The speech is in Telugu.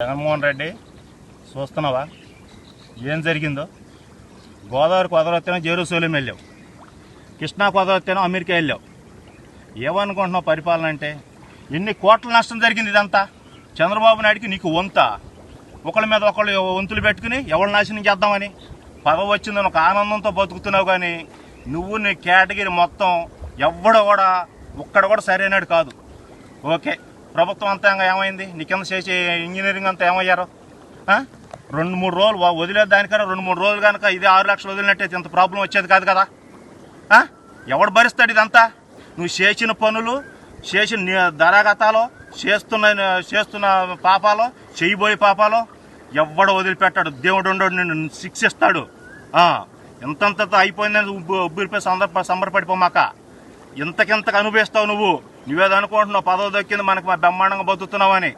జగన్మోహన్ రెడ్డి చూస్తున్నావా? ఏం జరిగిందో? గోదావరి కుదరొత్తేనో జెరూసలేం వెళ్ళావు. కృష్ణా కుదరొత్తేనో అమెరికా వెళ్ళావు. ఏమనుకుంటున్నావు పరిపాలన అంటే? ఎన్ని కోట్ల నష్టం జరిగింది ఇదంతా? చంద్రబాబు నాయుడికి నీకు వంత. ఒకళ్ళ మీద ఒకళ్ళు వంతులు పెట్టుకుని ఎవరు నాశనం చేద్దామని? పదవి వచ్చిందని ఒక ఆనందంతో బతుకుతున్నావు కానీ నువ్వు నీ కేటగిరీ మొత్తం ఎవ్వడు కూడా ఒక్కడ కూడా సరైనడు కాదు. ఓకే. ప్రభుత్వం అంతా ఏమైంది? నీ కింద చేసే ఇంజనీరింగ్ అంతా ఏమయ్యారు? రెండు మూడు రోజులు వదిలే దానికన్నా రెండు మూడు రోజులు కనుక ఇది ఆరు లక్షలు వదిలినట్టయితే ఇంత ప్రాబ్లం వచ్చేది కాదు కదా? ఎవడు భరిస్తాడు ఇదంతా? నువ్వు చేసిన పనులు చేసిన ని- ధరాగతాలు చేస్తున్న చేస్తున్న పాపాలు చేయబోయే పాపాలు ఎవడు వదిలిపెట్టాడు? దేవుడు ఉండడు నిన్ను శిక్షిస్తాడు. ఎంతంత అయిపోయిందని ఉబ్బు- ఉబ్బిరిపోయి సందర్భ సంబరపడిపోమాక. ఇంతకింతకు అనుభవిస్తావు నువ్వు. నువ్వేదనుకుంటున్నావు పదవి దక్కింది మనకు బ్రహ్మాండంగా బతుకుతున్నావని